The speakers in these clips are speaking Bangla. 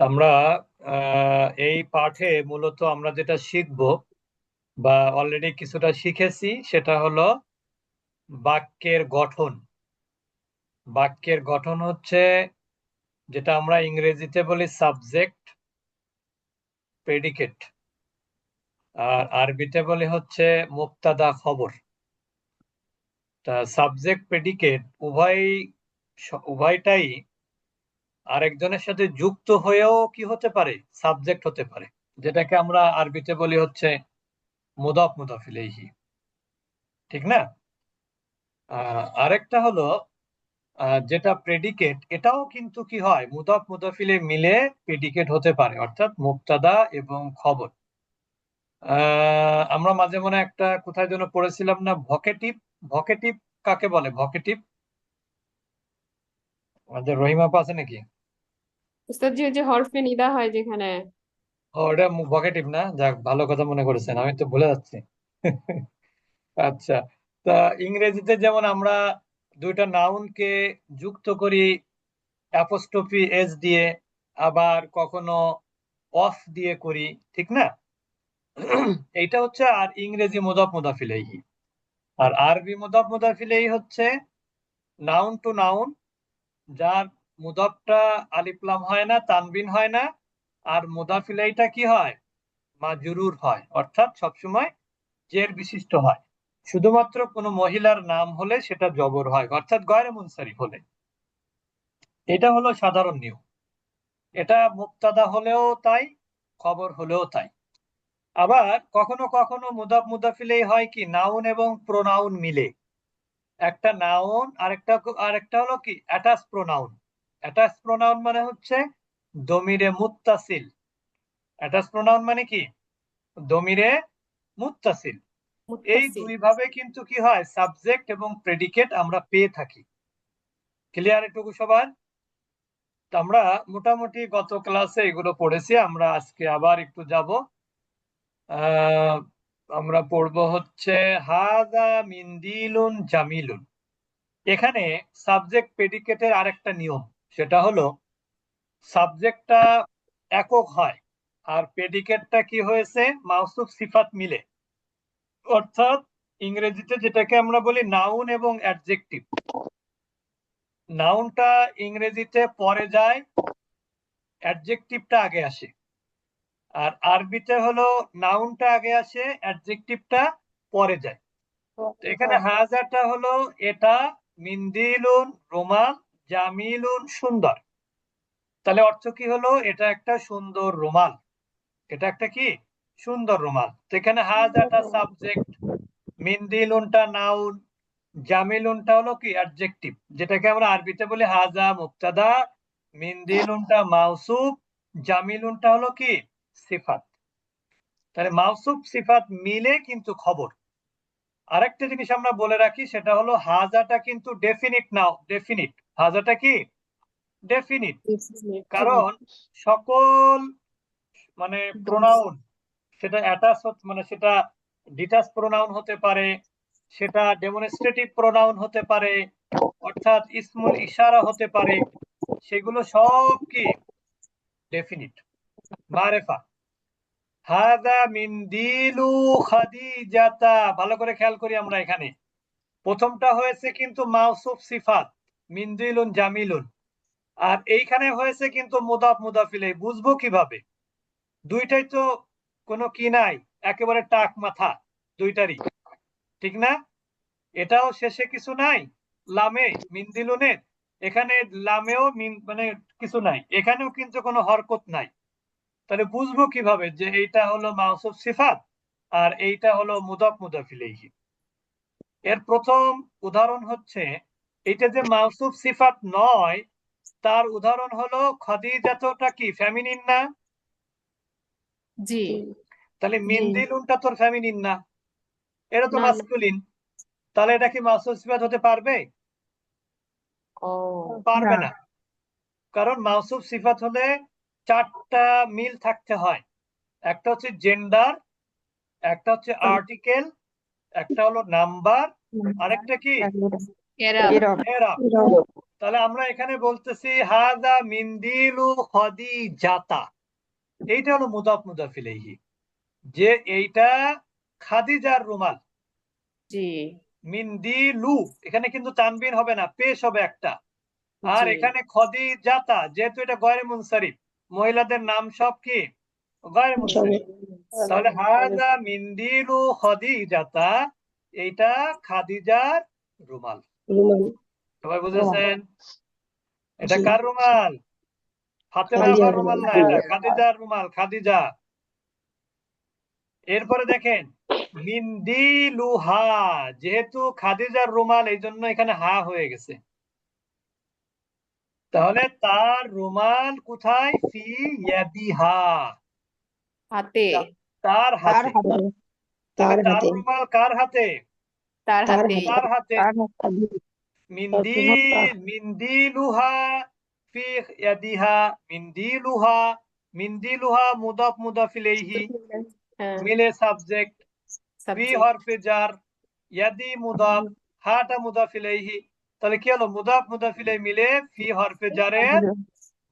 আমরা এই পাঠে মূলত আমরা যেটা শিখব বা অলরেডি কিছুটা শিখেছি সেটা হলো বাক্যের গঠন। বাক্যের গঠন হচ্ছে যেটা আমরা ইংরেজিতে বলি সাবজেক্ট প্রেডিকেট আর আরবিতে বলি হচ্ছে মুক্তাদা খবর। তা সাবজেক্ট প্রেডিকেট উভয় উভয়টাই আরেকজনের সাথে যুক্ত হয়েও কি হতে পারে? সাবজেক্ট হতে পারে। যেটাকে আমরা আরবিতে বলি হচ্ছে মুদাফ মুদাফ ইলাইহি। ঠিক না? আরেকটা হলো যেটা প্রেডিকেট এটাও কিন্তু কি হয়? মুদাফ মুদাফিলে মিলে প্রেডিকেট হতে পারে, অর্থাৎ মুক্তাদা এবং খবর। আমরা মাঝে মনে একটা কোথায় যেন পড়েছিলাম না ভকেটিভ ভকেটিভ কাকে বলে? ভকেটিভ আমাদের রহিমা আছে নাকি? উস্তাদ জি, ওই যে হরফে নিদা হয় যেখানে। ওটা ভকেটিভ না? যাক, ভালো কথা মনে করেছেন, আমি তো ভুলে যাচ্ছি। আচ্ছা তা ইংরেজিতে যেমন আমরা দুইটা নাউনকে যুক্ত করি অ্যাপোস্ট্রফি এস দিয়ে, আবার কখনো অফ দিয়ে করি, ঠিক না? এইটা হচ্ছে আর ইংরেজি মুদাফ মুদাফ ইলাইহি আর আরবি মুদাফ মুদাফ ইলাইহি হচ্ছে নাউন টু নাউন যার মুদাফটা আলিফলাম হয় না, তানবিন হয় না, আর মুদাফিলাইটা কি হয়? মাজরুর হয়, অর্থাৎ সবসময় জের বিশিষ্ট হয়। শুধুমাত্র কোনো মহিলার নাম হলে সেটা জবর হয়, অর্থাৎ গয়রে মুনসারিফ হলে। এটা হলো সাধারণ নিয়ম। এটা মুক্তাদা হলেও তাই, খবর হলেও তাই। আবার কখনো কখনো মুদাফ মুদাফিলেই হয় কি, নাউন এবং প্রোনাউন মিলে। একটা নাউন, আরেকটা আরেকটা হলো কি, অ্যাটাচ প্রোনাউন। অ্যাটাচ প্রোনাউন মানে হচ্ছে দমিরে মুত্তাসিল। অ্যাটাচ প্রোনাউন মানে কি? দমিরে মুত্তাসিল। এই দুই ভাবে কিন্তু কি হয়? সাবজেক্ট এবং প্রেডিকেট আমরা পেয়ে থাকি। ক্লিয়ার এটুকু সবার? আমরা মোটামুটি গত ক্লাসে এগুলো পড়েছি। আমরা আজকে আবার একটু যাব। আহ আমরা পড়ব হচ্ছে হাদা মিন্দিলুন জামিলুন। এখানে সাবজেক্ট প্রেডিকেটের আরেকটা নিয়ম। সেটা হলো সাবজেক্টটা একক হয় আর প্রেডিকেটটা কি হয়েছে? মাউসুফ সিফাত মিলে। অর্থাৎ ইংরেজিতে যেটাকে আমরা বলি নাউন এবং অ্যাডজেক্টিভ নাউনটা ইংরেজিতে পরে যায় অ্যাডজেক্টিভটা আগে আসে। আর আরবিতে হলো নাউনটা আগে আসে অ্যাডজেক্টিভটা পরে যায়। তো এখানে হাজারটা হলো এটা মিন্দিলুন রোমাল জামিলুন সুন্দর। তাহলে অর্থ কি হলো? এটা একটা সুন্দর রুমাল। এটা একটা কি? সুন্দর রুমাল। এখানে হাজাটা সাবজেক্ট মিন্দিলুনটা নাউন জামিলুনটা হলো কি? অ্যাডজেক্টিভ যেটাকে আমরা আরবিতে বলি হাজা, মুক্তাদা, মিন্দিলুনটা মাউসুফ, জামিলুনটা হলো কি? সিফাত। তাহলে মাউসুফ, সিফাত মিলে কিন্তু খবর। আরেকটা জিনিস আমরা বলে রাখি, সেটা হলো হাজাটা কিন্তু ডেফিনিট নাও ডেফিনিট হাজাটা কি? ডেফিনিট কারণ সকল মানে প্রোনাউন সেটা অ্যাটাচ মানে সেটা ডিটাচ প্রোনাউন হতে পারে সেটা ডেমনস্ট্রেটিভ প্রোনাউন হতে পারে অর্থাৎ ইসমুল ইশারা হতে পারে সেগুলো সব কি? ডেফিনিট মারেফা। হাদা মিন্দিলু খাদিজাতা। ভালো করে খেয়াল করি আমরা এখানে। প্রথমটা হয়েছে কিন্তু মাউসুফ সিফাত। মিন্দিলুন জামিলুন। আর এইখানে হয়েছে কিন্তু মুদাফ মুদাফিলে বুঝব কীভাবে? দুইটাই তো কোনো কি নাই, একেবারে টাক মাথা, দুইটারই। ঠিক না? এটাও শেষে কিছু নাই, লামে মিন্দিলুনের এখানে লামেও মিন মানে কিছু নাই, এখানেও কিন্তু কোনো হরকত নাই। তাহলে বুঝব কীভাবে যে এইটা হলো মাউসুফ সিফাত, আর এইটা হলো মুদাফ মুদাফিলেহি এর প্রথম উদাহরণ হচ্ছে এইটা যে মাউসুফ সিফাত নয় তার উদাহরণ হলো খাদিজাতটা কি ফেমিনিন না? জি। তাহলে। মিন্দিলুনটা তোর ফেমিনিন না। এটা তো। মাস্কুলিন। তাহলে এটা কি মাউসুফ সিফাত হতে পারবে? ও। পারবে না। কারণ মাউসুফ সিফাত হলে চারটা মিল থাকতে হয়। একটা হচ্ছে জেন্ডার একটা হচ্ছে আর্টিকেল একটা হলো নাম্বার আরেকটা কি? তাহলে আমরা এখানে বলতেছি হাদা মিন্দিলু খাদিজাতা। এইটা হলো মুদাফ মুদাফ ইলাইহি। যে এইটা খাদিজার রুমাল। জি। মিন্দিলু এখানে কিন্তু তানবিন হবে না পেশ হবে একটা। আর। এখানে খদিজাতা যেহেতু এটা গয়রে মুনসারিফ মহিলাদের নাম সব কি? গয়রে মুনসারিফ তাহলে হাদা মিন্দিলু খদিজাতা এইটা খাদিজার রুমাল রুমাল। সবাই বুঝেছেন? এটা জি। কার রুমাল? ফাতেমা খাদিজার আপার রুমাল। না এটা খাদিজার রুমাল খাদিজা। এরপরে দেখেন মিন্দিলুহা যেহেতু খাদিজার রুমাল এই জন্য এখানে হা হয়ে গেছে। তাহলে তার রুমাল কোথায়? ফি ইয়াদিহা। হাতে। তার হাতে। তার রুমাল কার হাতে? তার তার হাতে তার হাতে তার হাতে মিন্দিল মিন্দিলুহা ফি ইয়াদিহা মিন্দিলুহা মিন্দিলুহা মুদাফ মুদাফ ইলাইহি হ্যাঁ মিলে সাবজেক্ট ফি subject। হরফে জার ইয়াদি মুদাফ হাটা মুদাফ ইলাইহি তাহলে কি হলো মুদাফ মুদাফ ইলাইহি মিলে ফি হরফে জারের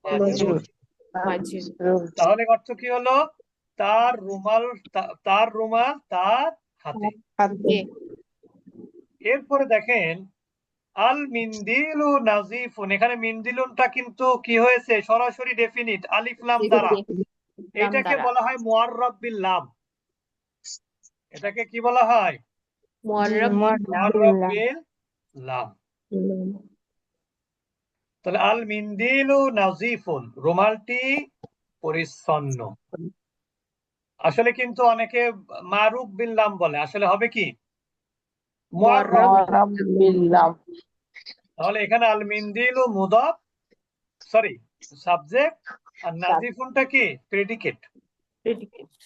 মাজরুর। মাজরুর। তাহলে অর্থ কি হলো তার রুমাল তা- তার রুমাল তার হাতে হাতে জি। এরপরে দেখেন আল মিন্দিলু নাজিফুন এখানে মিন্দিলুনটা কিন্তু কি হয়েছে? সরাসরি ডেফিনিট আলিফ লাম দ্বারা। এটাকে বলা হয় মুআররাব বিল লাম। এটাকে কি বলা হয়? মুআররাব মুআররাব বিল লাম। তাহলে আল মিন্দিলু নাজিফুন রুমালটি পরিচ্ছন্ন। আসলে কিন্তু অনেকে মারুফ বিল লাম বলে। আসলে হবে কি? তাহলে এখানে আল মিন্দিলু মুদাফ সরি সাবজেক্ট আর নাজিফুনটা কি? প্রেডিকেট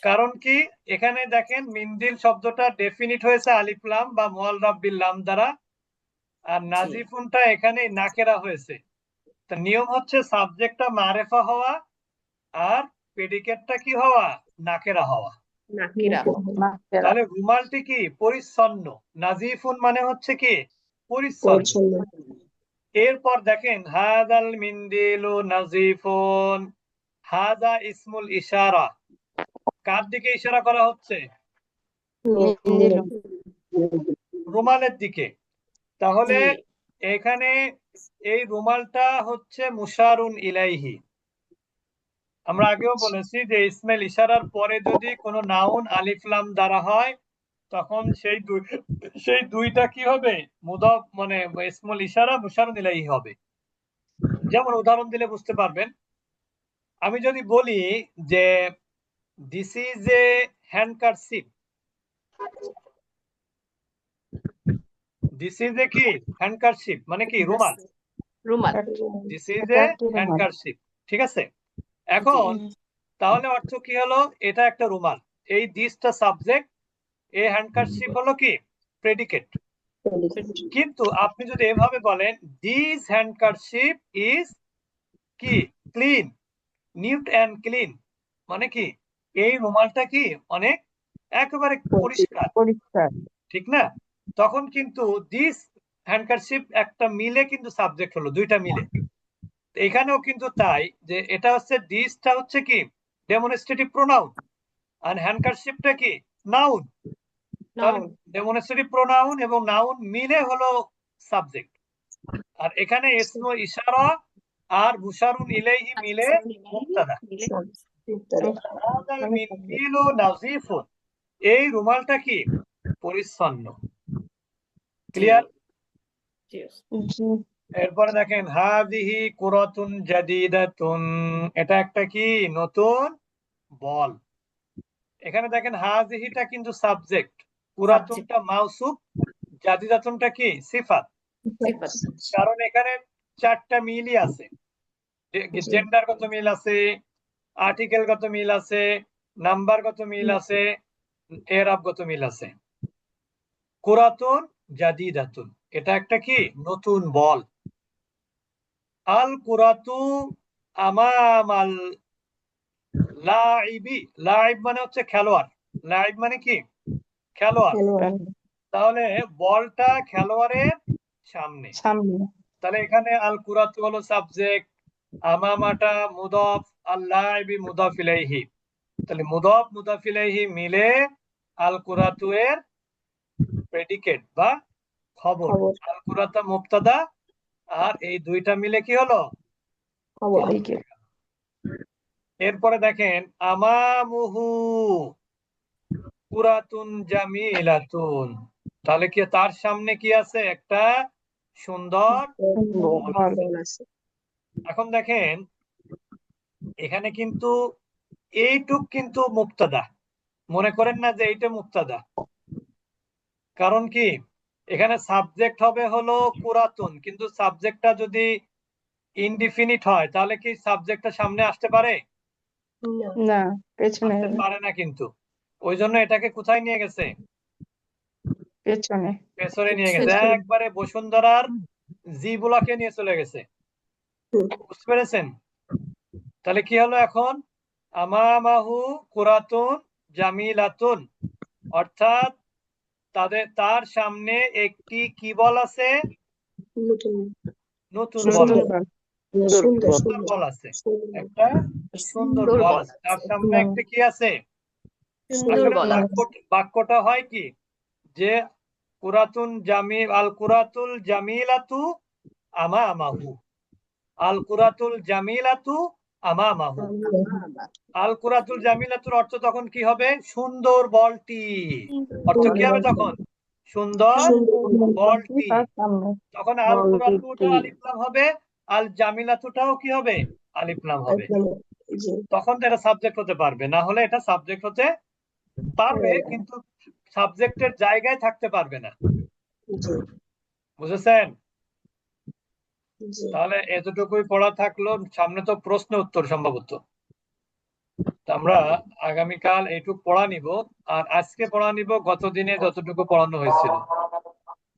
কারণ কি? এখানে দেখেন মিন্দিল শব্দটা ডেফিনিট হয়েছে আলিফলাম বা মোয়াল বিল লাম দ্বারা আর নাজিফুনটা এখানে নাকেরা হয়েছে। তো নিয়ম হচ্ছে সাবজেক্টটা মারেফা হওয়া আর প্রেডিকেটটা কি হওয়া? নাকেরা হওয়া। তাহলে রুমালটি কি? পরিচ্ছন্ন। নাজিফুন মানে হচ্ছে কি? পরিচ্ছন্ন। এরপর দেখেন হাদাল মিন্দিলু নাজিফুন। হাদা ইসমুল ইশারা। কার দিকে ইশারা করা হচ্ছে? রুমালের দিকে। তাহলে এখানে এই রুমালটা হচ্ছে মুশারুন ইলাইহি। আমরা আগেও বলেছি যে ইসমাইল ইশারার পরে যদি কোনো নাউন আলিফলাম দ্বারা হয় তখন সেই দুই সেই দুইটা কি হবে? মুদাফ মানে ইসমুল ইশারা মুশারুন ইলাইহি হবে। যেমন উদাহরণ দিলে বুঝতে পারবেন। আমি যদি বলি যে দিস ইজ এ হ্যান্ডকারশিপ দিস ইজ এ কি? হ্যান্ডকারশিপ মানে কি? রুমাল। রুমাল। দিস ইজ এ হ্যান্ডকারশিপ ঠিক আছে? এখন তাহলে অর্থ কি হলো? এটা একটা রুমাল। এই দিসটা সাবজেক্ট এই হ্যান্ডকারশিপ হলো কি? প্রেডিকেট কিন্তু আপনি যদি এভাবে বলেন দিস হ্যান্ডকারশিপ ইজ কি? ক্লিন নিউট অ্যান্ড ক্লিন মানে কি? এই রুমালটা কি? অনেক একেবারে পরিষ্কার। পরিষ্কার ঠিক না? তখন কিন্তু দিস হ্যান্ডকারশিপ একটা মিলে কিন্তু সাবজেক্ট হলো দুইটা মিলে। এখানেও কিন্তু তাই যে এটা হচ্ছে দিসটা হচ্ছে কি? ডেমনস্ট্রেটিভ প্রোনাউন আর হ্যান্ডকারশিপটা কি? নাউন নাউন ডেমনস্ট্রেটিভ প্রোনাউন এবং নাউন মিলে হলো সাবজেক্ট আর এখানে ইসমু ইশারা আর মুশারুন ইলাইহি মিলে নাজিফুন। এই রুমালটা কি? পরিচ্ছন্ন। ক্লিয়ার এরপরে দেখেন হাদিহি কুরাতুন জাদিদাতুন। এটা একটা কি? নতুন বল। এখানে দেখেন হাদিহিটা কিন্তু সাবজেক্ট। কুরাতুনটা মাউসুফ জাদিদাতুনটা কি? সিফাত। কারণ এখানে চারটা মিলই আছে। জেন্ডারগত মিল আছে আর্টিকেল আর্টিকেলগত মিল আছে নাম্বার নাম্বারগত মিল আছে এরাবগত মিল আছে। কুরাতুন জাদিদাতুন। এটা একটা কি? নতুন বল। আল কুরাতু আমামাল লাইবি লাইব মানে হচ্ছে খেলোয়াড়। লাইব মানে কি? খেলোয়াড়। তাহলে বলটা খেলোয়াড়ের সামনে। সামনে। তাহলে এখানে আল কুরাতু হলো সাবজেক্ট আমামাটা মুদফ আল্লাইবি মুদফ ইলাইহি। তাহলে মুদফ মুদফ ইলাইহি মিলে আল কুরাতু এর প্রেডিকেট বা খবর। খবর। আল কুরাতা মুবতাদা আর এই দুইটা মিলে কি হলো? এরপরে দেখেন আমামুহু কুরাতুন জামিলাতুন। তাহলে কি তার সামনে কি আছে? একটা সুন্দর এখন দেখেন এখানে কিন্তু এইটুক কিন্তু মুক্তাদা। মনে করেন না যে এইটা মুক্তাদা। কারণ কি? এখানে সাবজেক্ট হবে হলো কুরাতুন কিন্তু সাবজেক্টটা যদি ইনডিফিনিট হয় তাহলে কি সাবজেক্টটা সামনে আসতে পারে? না। পেছনে আসতে পারে না কিন্তু। ওই জন্য এটাকে কোথায় নিয়ে গেছে? পেছনে। পেছনে নিয়ে গেছে। একবারে বসুন্ধরার জি ব্লকে নিয়ে চলে গেছে। বুঝতে পেরেছেন? তাহলে কি হলো এখন? আমামাহু কুরাতুন জামিলাতুন। অর্থাৎ তাদের তার সামনে একটি কি বল আছে? নতুন বল। আছে। সুন্দর বল। আছে। একটা সুন্দর বল। আছে তার সামনে একটা কি আছে? বাক্যটা হয় কি? যে কুরাতুন জামি আল কুরাতুল জামিলাতু আমা আমাহু আল কুরাতুল জামিলাতু আমা আমাহু আল কুরাতুল জামিলাতুর অর্থ তখন কি হবে? সুন্দর বলটি। অর্থ কি হবে তখন? সুন্দর বলটি। তখন আল বলটি। কুরাতুটাও আলিফ লাম হবে আল জামিলাতুটাও কি হবে? আলিফ লাম হবে। তখন তো এটা সাবজেক্ট হতে পারবে। না হলে এটা সাবজেক্ট হতে পারবে, কিন্তু সাবজেক্টের জায়গায় থাকতে পারবে না। বুঝেছেন? তাহলে এতটুকুই পড়া থাকল। সামনে তো প্রশ্ন উত্তর সম্ভবত। আমরা আগামীকাল এইটুকু পড়া নিব। আর আজকে পড়া নিব গতদিনে যতটুকু পড়ানো হয়েছিল?